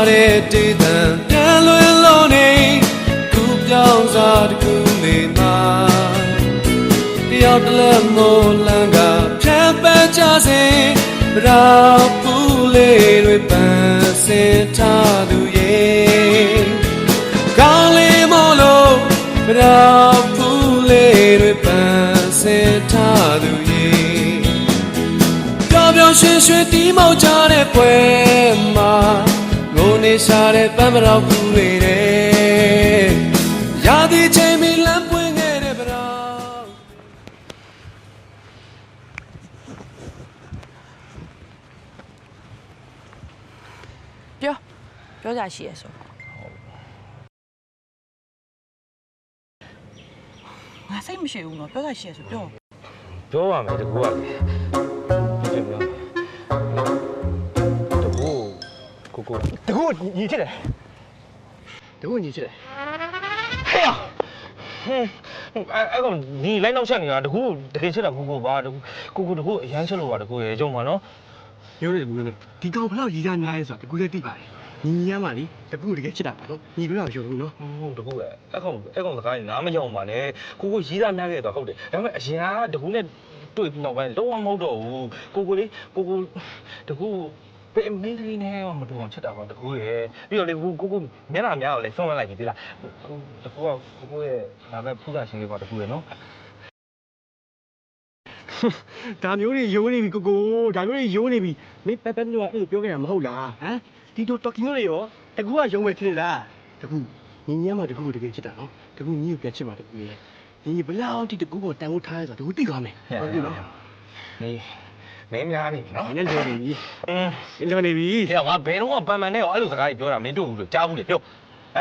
ရွာတဲ့တေးတံပြန်လွင်လို့နေခုပြောင်းစားတစ်ခုနေမှာတယောက်တစ်လက်မို့လန်းကဖြတ်ပန်းကြစေဗရာပူလေးတွေပန်းစင်ထားသူရဲ့ကောင်းလေးမို့လို့ဗရာပူလေးတွေပန်းစင်ထားသူရဲ့ပျော်ပျော်ရွှင်ရွှင်တီးမောက်ကြတဲ့ပွဲမှာငို နေရှာတဲ့ပန်းမတော်ကူတွေတဲ့ရာသီချိန်မီလမ်းပွင့်ခဲ့တဲ့ပတော်ပြောပြောကြရှိရဆိုငါစိတ်မရှိဘူးနော်ပြောကြရှိရဆိုပြောပြောပါမယ်တကူကလေပြောပြော ကိုကိုတကူညီချစ်တယ်တကူညီချစ်တယ်ဟဲ့ဟင်းအဲ့အဲ့ကောင်ဒီလိုက်နောက်ချက်နေတာတကူတကယ်ချစ်တာကိုကိုပါတကူကိုကိုတကူအရန်ချစ်လို့ပါတကူရေကြုံပါနော်မျိုးတယ်တကူလည်းဒီကောင်ဘလောက်ရည်သားများရဲဆိုတာတကူလည်းသိပါတယ်ညီညီရမှလေတကူတကယ်ချစ်တာပါနော်ညီလို့တော့ရုံလို့နော်ဟုတ်တကူပဲအဲ့ကောင်အဲ့ကောင်စကားကြီးနားမကြောက်ပါနဲ့ကိုကိုရေးသားများခဲ့တော့ဟုတ်တယ်ဒါပေမဲ့အရင်ကတကူနဲ့တွေ့ပြီးနောက်ပိုင်းလုံးဝမဟုတ်တော့ဘူးကိုကိုလေးကိုကိုတကူ ပဲမင်းလေးနဲ့မတူအောင်ချက်တာပါတကူရေပြီးတော့လေကိုကိုကိုမျက်နှာများကိုလည်းဆုံးမလိုက်ပြီဒီလားတကူကကိုကိုရဲ့ငါပဲဖူးတာရှင်လေးပါတကူရေနော်ဒါမျိုးတွေယိုးနေပြီကိုကိုဒါမျိုးတွေယိုးနေပြီမင်းပက်ပက်မျိုးကအဲ့လိုပြောခဲ့တာမဟုတ်လားဟမ်ဒီတို့တော်ကီမျိုးတွေရောတကူကယုံမယ်ထင်လားတကူညီညီရမှတကူတကယ်ချစ်တာနော်တကူညီကိုပြန်ချစ်ပါတကူရဲ့ညီညီဘလောက်ထိတကူကိုတန်ဖို့ထားရဆိုတကူသိသွားမယ်ဟုတ်ပြီနော်နေ မင်းများနေပြီနော်မင်းလည်းလွယ်နေပြီအင်းမင်းလွယ်နေပြီဟဲ့ငါဘယ်တော့မှပန်ပန်နဲ့ရောအဲ့လိုစကားကြီးပြောတာမင်းတို့ဘူးလို့ကြားဘူးလေပြောဟ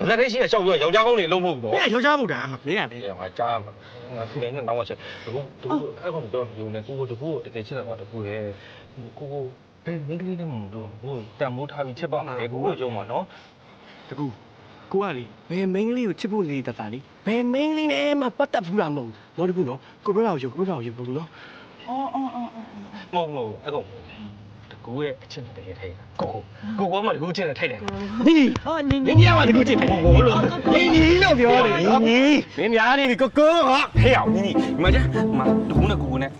မ်ဗလက်လေးရှိရရှောက်ပြီးတော့ယောက်ျားကောင်းတွေလုံးမဟုတ်ဘူးမတော့င်းကယောက်ျားမို့တာမင်းကလေဟဲ့ငါကြားမှာငါသူလည်းနောက်မှချက်တကူတကူအဲ့ကောင်တော့ယူနေကိုကိုတကူတကယ်ချစ်တာကတကူရဲ့ကိုကိုဘယ်မင်းကလေးနဲ့မလို့ကိုတန်မိုးထားပြီးချက်ပါမယ်ကိုကိုကြုံမှာနော်တကူကိုကလေဘယ်မိန်းကလေးကိုချစ်ဖို့လေးတတ်တာလေဘယ်မိန်းကလေးနဲ့မှပတ်သက်ဘူးလားမဟုတ်ဘူးနော်တကူနော်ကိုပြောတာကိုယူကိုပြောတာကိုယူဘူးနော် အော်အော်အော်အော်မဟုတ်မဟုတ်အဲ့ ကောင်တကူရဲ့အချစ်တကယ်ထိုင်တာကိုကိုကိုကမှတကူချစ်တယ်ထိုက်တယ်နီဟောနင်းနင်းရမှာတကူချစ်တယ်ကိုကိုလို့နီနီလို့ပြောတယ်နီနီမင်းများနေပြီကိုကိုဟာဟဲ့အောင်ညီညီဒီမှာကျမတကူနဲ့ကိုကိုနဲ့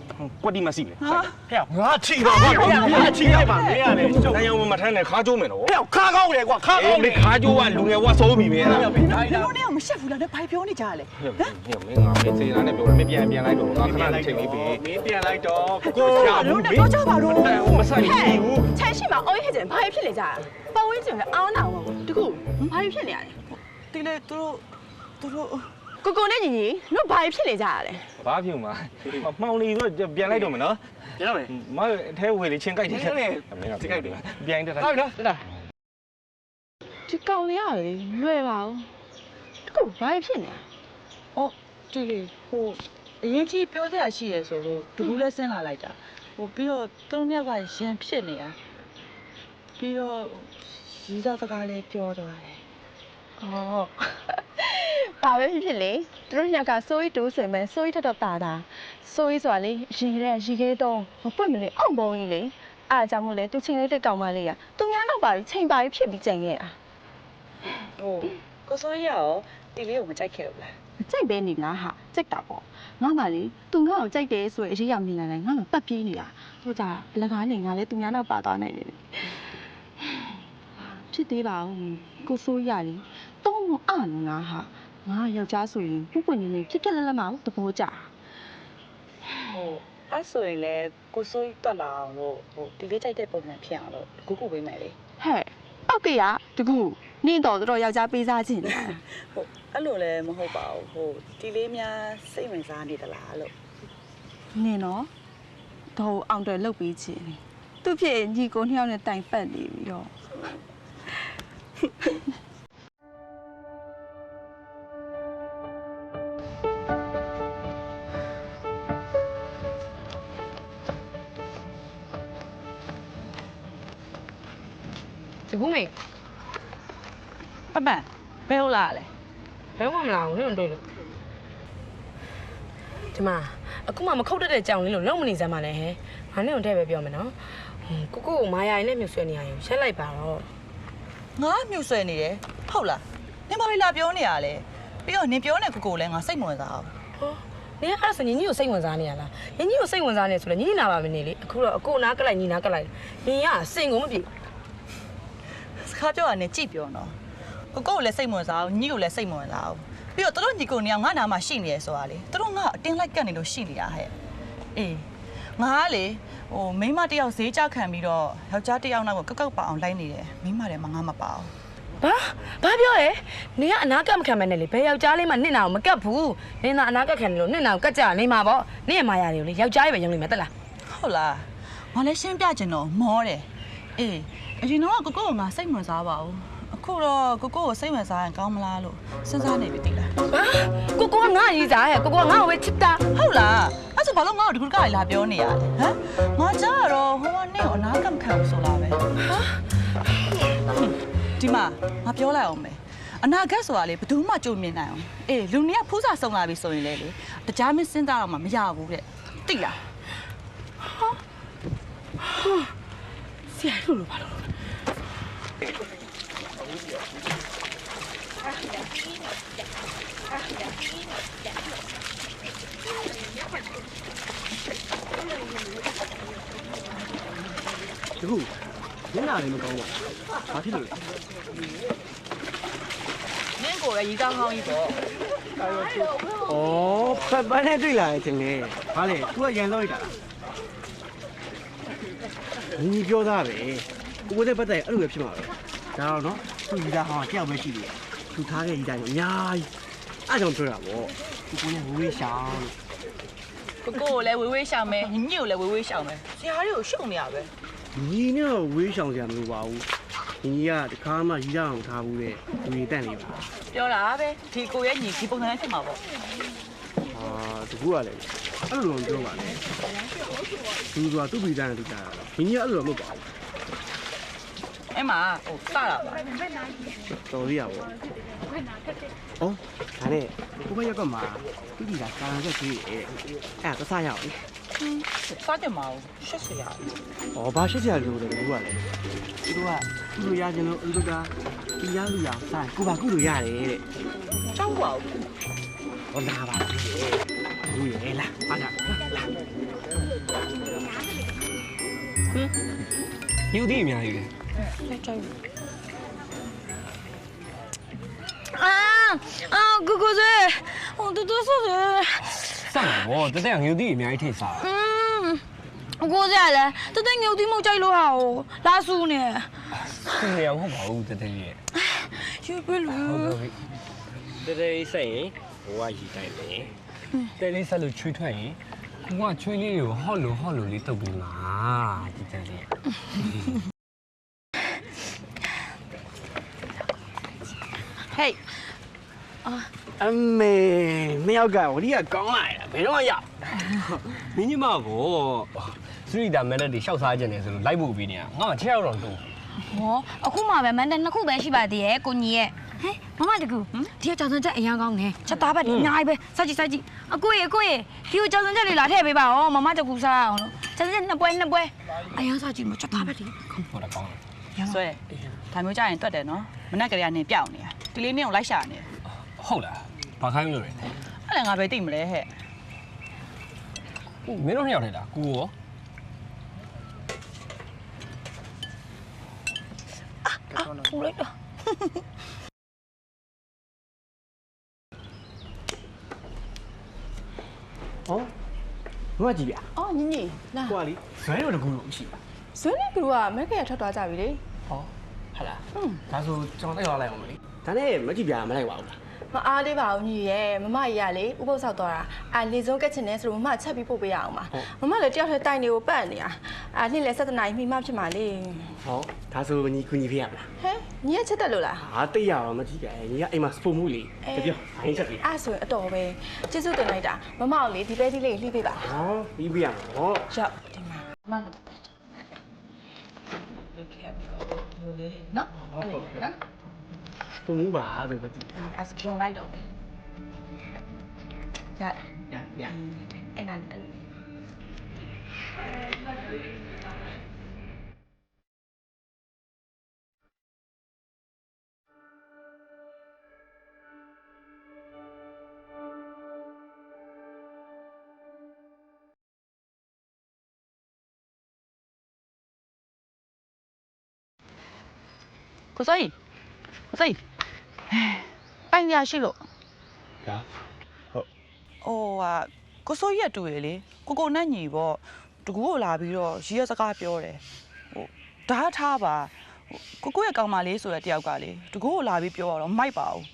ကွက်တီမစီလေဟာဟဲ့ငါချီတော့ကွာငါချီလိုက်ပါမင်းရတယ်နိုင်အောင်မထမ်းနဲ့ခါကျိုးမယ်နော်ဟဲ့ခါကောင်းတယ်ကွာခါအေးကောင်းမတယ်ခါကျိုးကလူငယ်ဝတ်စိုးပြီမင်းလားဘယ်တိုင်းဒီလားလိုနဲ့မရှက်ဘူးလားတဲ့ဘာပြောနေကြရလဲဟဲ့ဟဲ့မင်းငါမင်းစေနာနဲ့ပြောတယ်မပြန်ပြန်လိုက်တော့ငါခဏလေးချိန်လေးပြီမင်းပြန်လိုက်တော့ကိုဘာလို့လဲတော့ကြပါတော့မဆိုင်ဘူးချမ်းရှိမှာအော်ရခဲ့ကြတယ်ဘာဖြစ်နေကြတာပတ်ဝန်းကျင်ကအောင်းနာပါဘူးတကူဘာဖြစ်နေရလဲဒီလေသူတို့သူတို့ကိုကိုနဲ့ညီညီတို့ဘာဖြစ်နေကြရလဲဘာဖြစ်မှာမှောင်နေတော့ပြန်လိုက်တော့မယ်နော်ပြန်မယ်မအထဲဝေလေးချင်းကြိုက်တယ်မင်းကကြိုက်တယ်ပြန်တက်ဟုတ်နော်တက်တာဒီကောင်လေးရလေလွယ်ပါဘူးတကူဘာဖြစ်နေရအော်ဒီလေဟိုအရင်ကြီးပြောစရာရှိရဆိုလို့တကူလည်းဆင်းလာလိုက်တာ ဟိုပြီးတော့သုံးယောက်ကရန်ဖြစ်နေတာပြီးတော့ရီးသားစကားလည်းပြောသွားတယ်အော်ဘာပဲဖြစ်ဖြစ်လေသူတို့ညကစိုးရီတူးဆွေမဲ့စိုးရီထက်တော့တာတာစိုးရီဆိုတာလေရေတဲ့ရေခဲတုံးမပွင့်မလေအောင့်ပုံကြီးလေအားအကြောင့်မို့လေသူချိန်လေးတက်ကောင်မလေးကသူများတော့ပါပြီးချိန်ပါပြီးဖြစ်ပြီးကြံခဲ့တာဟိုကိုစိုးရရောတီလေးကိုမကြိုက်ခဲ့ဘူးလား ကြိုက်ပဲနေလားဟာကြိုက်တာပေါ့ငါမှလေသူငါ့ကိုကြိုက်တယ်ဆိုရင်အရေးရောက်နေလိုက်ငါမှပတ်ပြေးနေတာဟိုကြအလကားနေငါလေသူများတော့ပါသွားနိုင်တယ်ဖြစ်သေးပါဦးကိုစိုးရလေတော့မအားနေငါဟာငါယောက်ျားဆိုရင်ပုပ်ပွင့်နေနေဖြစ်ဖြစ်လက်လက်မအောင်တဘောကြဟိုအဲ့ဆိုရင်လည်းကိုစိုးတက်လာအောင်လို့ဟိုတီလေးကြိုက်တဲ့ပုံစံဖြစ်အောင်လို့ကူကူပေးမယ်လေဟဲ့ဟုတ်ကဲ့ရတကူ နင့်တော်တော်ယောက်ျားပေးစားခြင်းလားဟိုအဲ့လိုလည်းမဟုတ်ပါဘူးဟိုတီလေးများစိတ်ဝင်စားနေသလားလို့နင်နော်တော့အောင်တယ်လုတ်ပေးခြင်းသူဖြစ်ညီကိုနှစ်ယောက်နဲ့တိုင်ပတ်နေပြီးတော့ဒီကူမေ ပပန်ဘယ်ဟုတ်လားလဲဘယ်မှမလာဘူးနင်တို့လို့ဒီမှာအခုမှမခုတ်တတ်တဲ့ကြောင်လေးလို့လုံးမနေစမ်းပါနဲ့ဟဲ့ငါနဲ့ုံတဲ့ပဲပြောမယ်နော်ဟွန်းကိုကိုကိုမာယာရင်းနဲ့မြုပ်ဆွဲနေရရင်ရက်လိုက်ပါတော့ဟငါမြှုပ်ဆွဲနေတယ်ဟုတ်လားနင်ဘာလို့လာပြောနေရလဲပြီးတော့နင်ပြောနေကိုကိုလည်းငါစိတ်မဝင်စားဘူးဟောနင်ကအဲ့ဒါဆိုညီညီကိုစိတ်ဝင်စားနေရလားညီညီကိုစိတ်ဝင်စားနေဆိုလဲညီညီနာပါမနေလေအခုတော့အကိုနားကလိုက်ညီနားကလိုက်ညီကစင်ကုန်မပြေစကားပြောရနေကြည့်ပြောနော် ကိုကိုကိုလည်းစိတ်မဝင်စားဘူးညီကိုလည်းစိတ်မဝင်စားဘူးပြီးတော့သူတို့ညီကိုနေအောင်ငါနာမှာရှိနေရဆိုတာလေသူတို့ငါအတင်းလိုက်ကတ်နေလို့ရှိနေတာဟဲ့အေးငါကလေဟိုမိန်းမတစ်ယောက်ဈေးကြောက်ခံပြီးတော့ယောက်ျားတစ်ယောက်နောက်ကိုကောက်ကောက်ပါအောင်လိုက်နေတယ်မိန်းမတယ်မငါမပါဘူးဘာဘာပြောရဲနင်ကအနာကတ်မခံမနဲ့လေဘယ်ယောက်ျားလေးမှနင့်နာကိုမကတ်ဘူးနင်သာအနာကတ်ခံနေလို့နင့်နာကိုကတ်ကြနေမှာပေါ့နင့်ရဲ့မာယာတွေကိုလေယောက်ျားလေးပဲယုံလိမ့်မယ်တက်လားဟုတ်လားငါလည်းရှင်းပြချင်တော့မောတယ်အေးအရင်တော့ကိုကိုကငါစိတ်ဝင်စားပါဘူး အခုတော့ကိုကိုကိုစိတ်ဝင်စားရင်ကောင်းမလားလို့စဉ်းစားနေပြီတိလားဘာကိုကိုကငါရေးစားဟဲ့ကိုကိုကငါ့ကိုပဲချစ်တာဟုတ်လားအဲ့ဆိုဘာလို့ငါ့ကိုဒီကုကလာပြောနေရလဲဟမ်ငါကြားရတော့ဟိုကနေကိုအနာကမခံဘူးဆိုလားပဲဟာဒီမှာငါပြောလိုက်အောင်မယ်အနာဂတ်ဆိုတာလေဘယ်သူမှကြုံမြင်နိုင်အောင်အေးလူတွေကဖူးစာဆုံးလာပြီဆိုရင်လေလေတကြားမင်းစဉ်းစားတော့မှမရဘူးတဲ့တိလားဆရာလို့လို့ဘာလို့ တကူမျက်နှာလေးမကောင်းပါဘာဖြစ်လို့လဲနင်းကိုပဲရီကောင်းကောင်းကြီးပေါ့ဩဖက်ပန်းနဲ့တွေ့လာတယ်တင်လေဘာလဲ तू ကရန်တော့လိုက်တာလားညီပြောသားပဲကိုကိုတဲ့ပတ်သက်အဲ့လိုပဲဖြစ်မှာပဲ ဒါတော့နော်သူ့ညီသားဟောင်းတယောက်ပဲရှိသေးတယ်သူထားခဲ့ညီသားကြီးအများကြီးအဲ့ကြောင့်ပြောတာပေါ့ကိုကိုနဲ့ဝေးဝေးရှောင်းလို့ကိုကိုကိုလည်းဝေးဝေးရှောင်မယ်ညညကိုလည်းဝေးဝေးရှောင်မယ်ဆရာတွေကိုရှုံနေရပဲညီနဲ့တော့ဝေးရှောင်းစရာမလိုပါဘူးညီကတခါမှရီးရအောင်ထားဘူးတဲ့လူတွေတန့်လေးပါပြောတာပဲဒီကိုရဲ့ညီဒီပုံစံနဲ့ဖြစ်မှာပေါ့အာတကူကလည်းအဲ့လိုတော့မပြောပါနဲ့သူကသူ့ပြည်သားနဲ့သူတာတာညီကအဲ့လိုတော့မဟုတ်ပါဘူး အဲ့မှာဟိုစတာပါတော်သေးရပါဘောဩဒါနဲ့ကိုမရက်ကမှာသူ့ပြည်သားကာရန်ချက်ကြီးရဲ့အဲ့ဒါသစားရအောင်စားကြမအောင်ရှက်စရာဩဘာရှိစရာလိုလဲတကူကလည်းသူတို့ကသူတို့ရခြင်းလို့သူတို့ကဒီရလူရစားကိုပါကုလို့ရတယ်တဲ့ကြောက်ပါဘူးဟောလာပါဘူးဘူးရလာပါကြလာယူသည်အများကြီး လေအာအာကိုကိုစေဟိုတူတူဆိုစေစမ်းပါဘောတတဲ့ယူသည်အများကြီးထိစားอืมကိုစေလည်းတတဲ့ငုတ်တိမုတ်ကြိုက်လို့ဟာကိုလာဆူနေသူနေအောင်ဟုတ်ပါဘူးတတဲ့ရဲ့ရွှေပြလူဟုတ်ပါပြီတတဲ့စိတ်ရင်ဘဝရည်တိုင်းပဲတဲလေးဆက်လို့ချွေးထွက်ရင်ဘဝချွေးလေးကိုဟော့လို့ဟော့လို့လေးတုပ်ပြီးမှာဒီတဲ့လေး အမေမယောက်ကဝဒီကကောင်းလာရဘယ်တော့ရမင်းကြီးမကိုစရိတာမက်လက်တွေရှောက်စားခြင်းတယ်ဆိုလို့လိုက်ဖို့ပြီးနေတာငါမှချက်ရောက်တော့တူဟောအခုမှပဲမန်တန်နှစ်ခုပဲရှိပါသေးရဲ့ကိုညီရဲ့ဟဲ့မမတကူဒီကကြောင်စံချက်အရန်ကောင်းနေချက်သားဘက်ဒီအများကြီးပဲစကြည့်စကြည့်အကိုရေအကိုရေဒီကိုကြောင်စံချက်လေးလာထည့်ပေးပါဦးမမတကူစားအောင်လို့ကြောင်စံချက်နှစ်ပွဲနှစ်ပွဲအရန်စကြည့်မချက်သားဘက်ဒီဟုတ်တာကောင်းတယ်ဆွဲဒါမျိုးကြရင်တွတ်တယ်နော်မနဲ့ကလေးကနေပြောင်းနေတာဒီလေးနင်းကိုလိုက်ရှာနေတယ်ဟုတ်လား ဘာခိုင်းလို့လဲအဲ့လည်းငါပဲသိမလဲဟဲ့မင်းတို့နှစ်ယောက်ထဲလားကိုရောပူလိုက်တော့ဟောမမကြည့်ဗျာအော်ညီညီလာဟိုကလေဇွဲတော်တကူလို့ရှိပါဇွဲနဲ့ကလူကမက်ကရထွက်သွားကြပြီလေဟောဟာလားဒါဆိုကျွန်တော်တိုက်သွားလိုက်အောင်မလေးဒါနဲ့မကြည့်ဗျာမလိုက်ပါဘူးလား မအားသေးပါဘူးညီရဲ့မမကြီးကလေဥပုပ်ဆောက်သွားတာအာလေစုံကက်ချင်နေဆိုတော့မမချက်ပြီးပို့ပေးရအောင်ပါမမလည်းတယောက်တည်းတိုင်နေကိုပတ်နေတာအာနေ့လည်းဆက်တနာကြီးမိမဖြစ်မှာလေဟောဒါဆိုညီကူညီဖေးရမလားဟဲ့ညီရဲ့ချက်တက်လို့လားဟာတိတ်ရအောင်မကြည့်ဗျာညီကအိမ်မှာစပိုမှုလေတပြောအရင်ချက်ပြီအဲ့ဆိုရင်အတော်ပဲကျေးဇူးတင်လိုက်တာမမကိုလေဒီပဲဒီလေးလှိပေးပါဟောပြီးပြရမှာဟောရောက်ဒီမှာနော်အဲ့လေနော် 아스톤 오바 그거든요. 아스톤 라이더. Dạ. Dạ, dạ. Em ăn tự. Cô Duy Cô Duy ပိုင်ရရှိလို့ဗျာဟုတ်ဟိုဟာကိုစိုးကြီးကတူရလေကိုကိုနဲ့ညီပေါ့တကူကိုလာပြီးတော့ရီးရစကားပြောတယ်ဟိုဒါထားပါဟိုကိုကိုရဲ့ကောင်မလေးဆိုတဲ့တယောက်ကလေတကူကိုလာပြီးပြောတော့မိုက်ပါဘူး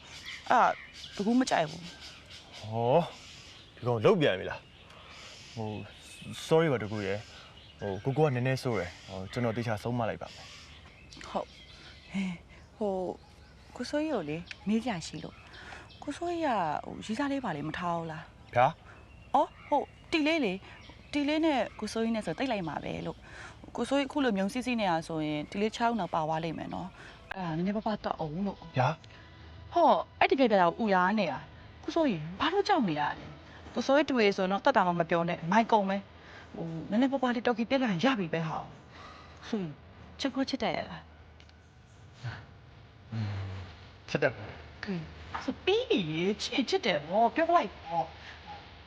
အဲ့ဒါတကူမကြိုက်ဘူးဟောဒီကောင်လုတ်ပြန်ပြီလားဟို sorry ပါတကူရယ်ဟိုကိုကိုကနည်းနည်းဆိုးတယ်ဟိုကျွန်တော်တေချာဆုံးမလိုက်ပါမယ်ဟုတ်ဟဲဟို ကိုစိုးကြီးကိုလေမေးကြရှိလို့ကိုစိုးကြီးကဟိုရီးစားလေးပါလေမထားဘူးလားဗျာအော်ဟုတ်တီလေးလေတီလေးနဲ့ကိုစိုးကြီးနဲ့ဆိုတိတ်လိုက်မှာပဲလို့ကိုစိုးကြီးအခုလိုမြုံစီးစီးနေတာဆိုရင်တီလေး6နောက်ပါသွားလိမ့်မယ်နော်အဲ့ဒါနည်းနည်းပါးပါတော့အောင်လို့ဗျာဟောအဲ့ဒီပြပြတာကိုဥရားနေတာကိုစိုးကြီးဘာလို့ကြောက်နေရလဲကိုစိုးကြီးတွေ့ရဆိုတော့တတ်တာမှမပြောနဲ့မိုက်ကုန်ပဲဟိုနည်းနည်းပါးပါလေးတော်ကီပြက်လာရင်ရပြီပဲဟာဟွန်းချက်ကိုချစ်တယ်ရလား ချက်တက်စပီးချစ်ချစ်တယ်ဗောပြောလိုက်ဗော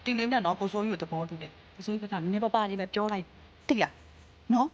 တင်းလေးနဲ့နော်ကိုစိုးကြီးကိုသဘောတူတယ်ကိုစိုးကြီးကနည်းနည်းပါးပါလေးပဲပြောလိုက်တိရနော်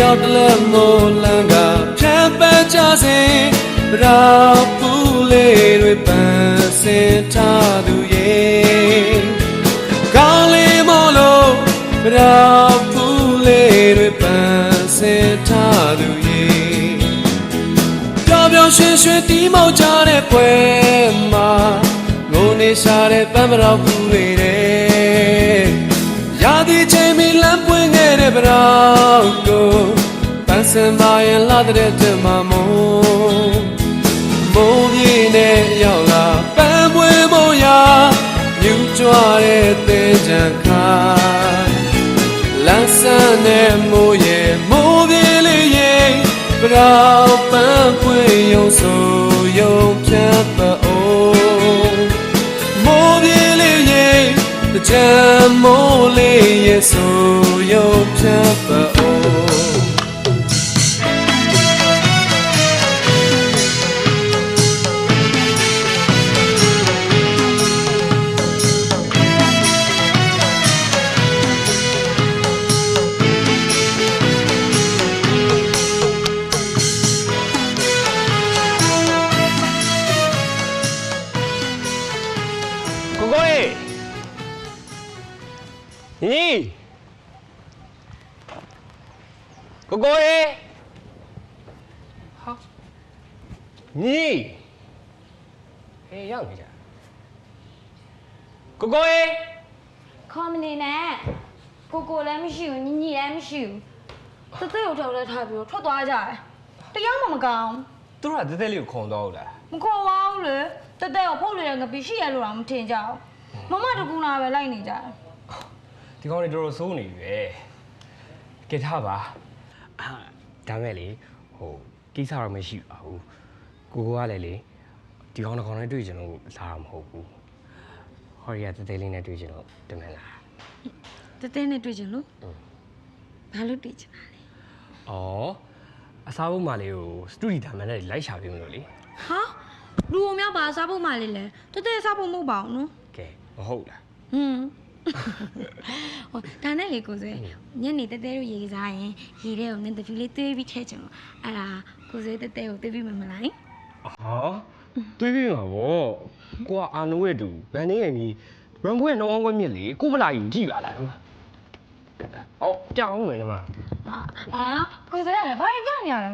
ယောက်တစ်လက်မိုးလန်းကဖြတ်ပန်းကြစဉ်ဗရာပူလေးတွေပန်းစင်ထားသူရဲ့ကောင်းလေးမို့လို့ဗရာပူလေးတွေပန်းစင်ထားသူရဲ့ပျော်ပျော်ရွှင်ရွှင်တီးမောက်ကြတဲ့ပွဲမှာငိုနေရှာတဲ့ပန်းမတော်ကူတွေတဲ့ရာသီချိန်မီလမ်း ပွင့်ခဲ့တဲ့ဗရောက်ကိုပန်းစင်ပါရင်လာတဲ့တဲ့မမိုးမိုးပြေနဲ့ရောက်လာပန်းပွင့်မို့ရာမြူကြွားတဲ့သင်္ကြန်ခိုင်လမ်းဆန်းတဲ့မိုးရဲ့မိုးပြေလေးရဲ့ပရောင်ပန်းပွင့်ယုံဆို တကြံမိုးလေးရဲ့ဆိုယုံဖြတ်ပါအောင်ကိုကိုရေ ညီကိုကိုရေဟာညီဟေးရောက်နေကြကိုကိုရေခေါ်မနေနဲ့ကိုကိုလည်းမရှိဘူးညီညီလည်းမရှိဘူးတသက်ကိုထောက်လဲထားပြီးတော့ထွက်သွားကြတယ်တရားမှမကောင်းသူတို့ကတဲတဲလေးကိုခုံတော့ဟုတ်လားမခေါ်ပါဘူးလေတသက်ကိုဖုတ်နေတဲ့ငပိရှိရလို့တော့မထင်ကြဘူးမမတကူနာပဲလိုက်နေကြတယ် ဒီကောင်တွေတော်တော်စိုးနေပြီပဲကဲထားပါအာဒါမဲ့လေဟိုကိစ္စတော့မရှိပါဘူးကိုကိုကလည်းလေဒီကောင်တစ်ကောင်နဲ့တွေ့ကြလို့လာတာမဟုတ်ဘူးဟော်ရီကတဲတဲလေးနဲ့တွေ့ကြလို့တမန်လားတသက်နဲ့တွေ့ချင်လို့ဘာလို့တွေ့ချင်တာလဲဩအစားဘုံမလေးကိုစတူဒီဒါမန်နဲ့လိုက်ရှာပေးမလို့လေဟာလူအများပါစားဖို့မှလေလေတသက်စားဖို့မဟုတ်ပါဘူးနော်ကဲမဟုတ်လားဟွန်း ဟိုဒါနဲ့လေကိုစွဲညနေတဲတဲတို့ရေကစားရင်ရေထဲကိုနင်းတဖြူလေးသွေးပြီးထည့်ချင်လို့အဲ့ဒါကိုစွဲတဲတဲကိုသွေးပြီးမှမလိုက်ဟာတွေးပြီးမှာဗောကိုကအာနိုးရဲ့တူဗန်နေရဲ့ကြီးရန်ဘွေးနှောင်းခွဲမြစ်လေကိုမလာယူကြည့်ပါလားဟောကြောင်းမယ်ဒီမှာအာကိုစွဲရတယ်ဘာပြောနေရလဲ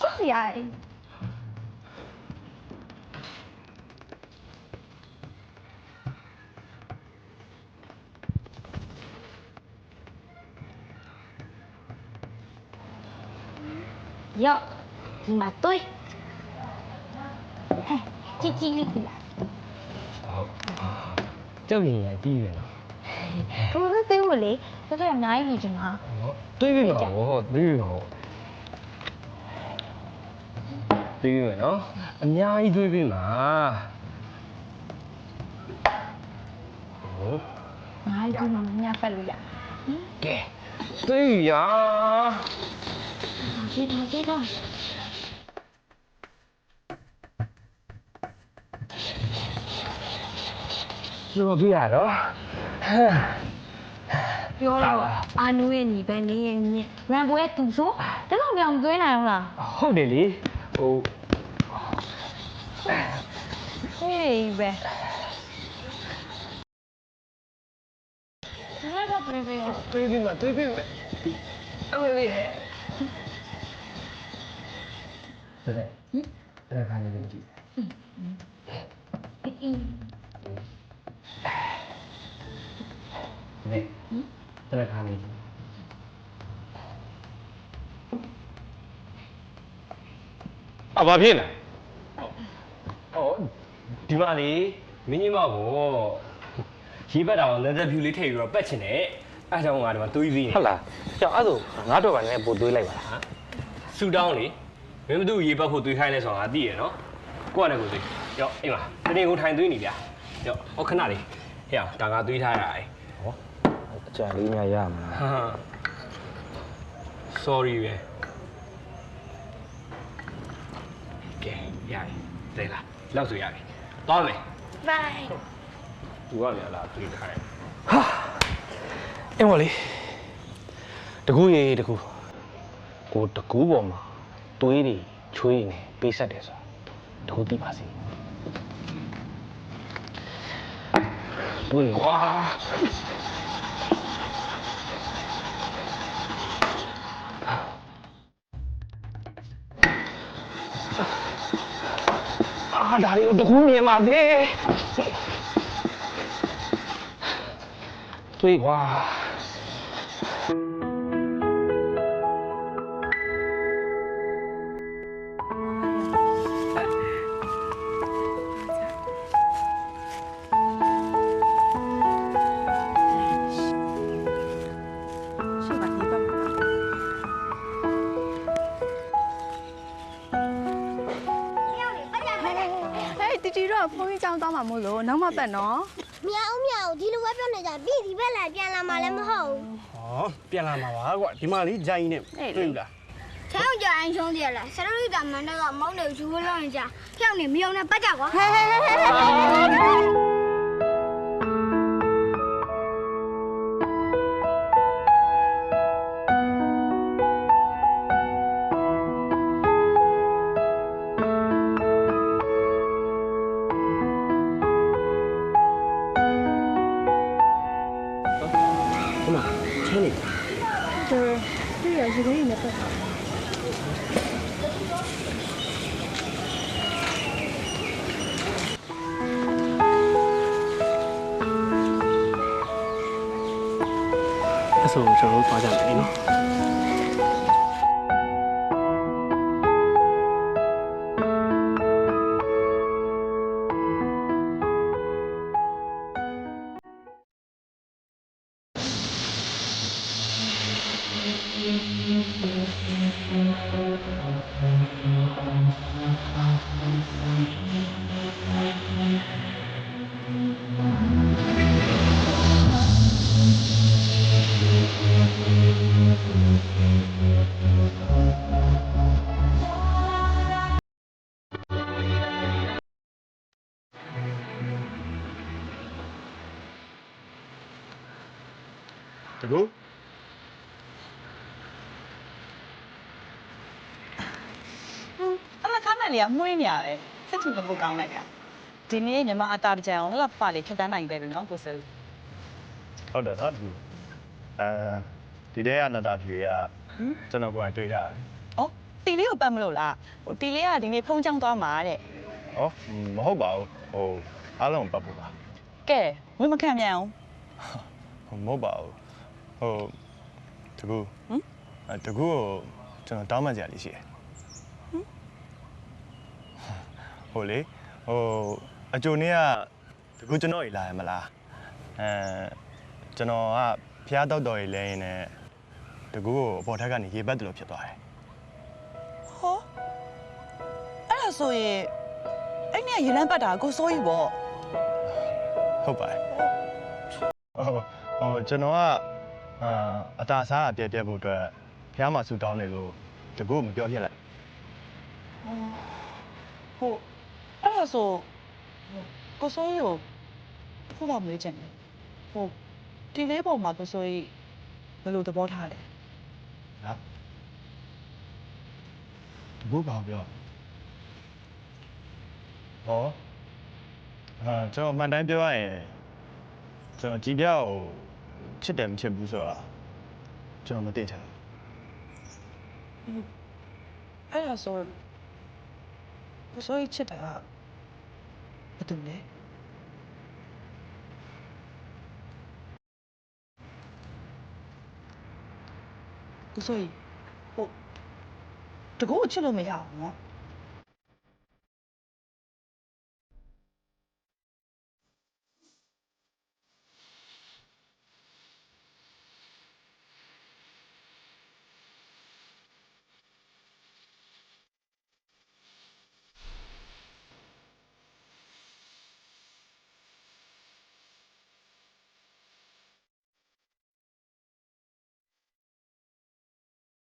ရှက်စရာ ရောက်ဒီမှာတွေးဟဲ့ကြည့်ကြည့်လေးကလာကြောက်ရင်ရပြီးပြီနော်ဘယ်လိုသေးလို့လေတော်တော်အများကြီးနေချင်တာတွေးပြီးမှာဟောတွေးပြီးမှာဟောတွေးပြီးမယ်နော်အများကြီးတွေးပြီးမှာဟောငါးဒီမှာညဖက်လို့ရကဲတွေးရ ကြည့်တော့ကြည့်တော့ပြောပြရတော့ဟမ်ပြောတော့အာနူရဲ့ညီပဲနေရင်ညရန်ပွဲသူဆိုတလောက်ကြောင်သွင်းနိုင်အောင်လားဟုတ်တယ်လေဟိုဟေးပဲလာတော့ပြေပြေတွေးပြီးမှာတွေးပြီးမှာအမေလေး တဲ့တဲ့ခါနေတယ်ကြည့်နေတဲ့ခါနေအဘာဖြစ်လဲဟောဒီမှာလေမင်းကြီးမကိုရေးပတ်တာကိုလက်သက်ဖြူလေးထည့်ပြီးတော့ပက်ချင်တယ်အဲအကြောင်းငါဒီမှာတွေးပြီးနေဟုတ်လားကြောက်အဲ့ဒါငါတော့ကလည်းပို့သွေးလိုက်ပါလားဆူတောင်းလေ မင်းမသူ့ရေပတ်ဖို့တွေးခိုင်းလဲဆိုတော့ငါသိရနော်ကိုကလည်းကိုသိရော့အိမ်မှာတနေ့ကိုထိုင်တွေးနေဗျာရော့ဟောခဏလေးဟဲ့အောင်ဒါငါတွေးထားရအောင်အကြံလေးများရမှာဟာ sorry ပဲကဲရပြီသိလားလောက်ဆိုရပြီသွားမယ်ဘိုင်သူကလည်းလာတွေးခိုင်းအင်းမလေးတကူရေတကူကိုတကူပေါ်မှာ သွေးတွေချွေးနေပေးဆက်တယ်ဆိုတာတကူသိပါစေသွေးကွာအာဒါရီတကူမြင်ပါသေးသွေးကွာ မှာမို့လို့နောက်မှပတ်နော်မြောင်မြောင်ဒီလိုပဲပြောနေကြပြီဒီဘက်လာပြန်လာမှလည်းမဟုတ်ဘူးဟောပြန်လာမှာပါကွာဒီမလေးဂျိုင်းနဲ့တွေ့ဘူးလား။ချောင်းကြအိုင်ရှုံးတယ်လားဆရာတို့ကမန်တော့မောင်းနေယူလို့နေကြဖြောင်းနေမယုံနဲ့ပတ်ကြကွာ။ဒီ တ မခါမလေးကမှုရင်းနေရတယ်စိတ်ထူဖို့ကောင်းလိုက်တာဒီနေ့ညီမအတားတကြအောင်လည်းပါလေဖြတ်တန်းနိုင်တယ်နော်ကိုစဲဟုတ်တယ်နော်ဒီအဲဒီတဲကနတာဖြေကကျွန်တော်ကိုယ်တိုင်တွေ့တာဩတီလေးကိုပတ်မလို့လားဟိုတီလေးကဒီနေ့ဖုန်းကြောင်းသွားမှာတဲ့ဟောမဟုတ်ပါဘူးဟိုအားလုံးပတ်ဖို့ပါကဲဝင်မခံမြန်အောင်ဟိုမဟုတ်ပါဘူးဟိုတကူဟမ်အဲတကူကိုကျွန်တော်တောင်းမှကြလေးရှိတယ် ဟဟိုလေဟိုအကျိုးနေ့ကတကူကျွန်တော်ကြီးလာရမလားအဲကျွန်တော်ကဖျားတော့တော်ကြီးလဲရင်လည်းတကူကိုအပေါ်ထက်ကနေရေပတ်တယ်လို့ဖြစ်သွားတယ်ဟောအဲ့ဒါဆိုရင်အဲ့နဲ့ရေလန်းပတ်တာကိုစိုးကြီးပေါ့ဟုတ်ပါတယ်ဟိုဟိုကျွန်တော်ကအာအတာစားအပြည့်ပြည့်ဖို့အတွက်ဖျားမှာဆူတောင်းနေလို့တကူကိုမပြောပြလိုက်ဟုတ်အဲ့ ဒါဆိုကိုစိုးကြီးကိုခုမှမလေးချင်တယ်ဟုတ်ဒီလေးပုံမှာကိုစိုးကြီးဘယ်လိုသဘောထားလဲနော်တကူဘာပြောဟောအာကျွန်တော်မှန်တိုင်းပြောရရင်ကျွန်တော်ကြည်ပြောက်ကိုချစ်တယ်မချစ်ဘူးဆိုတာကျွန်တော်မသိချင်ဘူးအဲ့ဒါဆိုကိုစိုးကြီးချစ်တာ ကဘာတူလဲကိုစိုးကြီးဟုတ်တကူကိုချစ်လို့မရဘူးနော်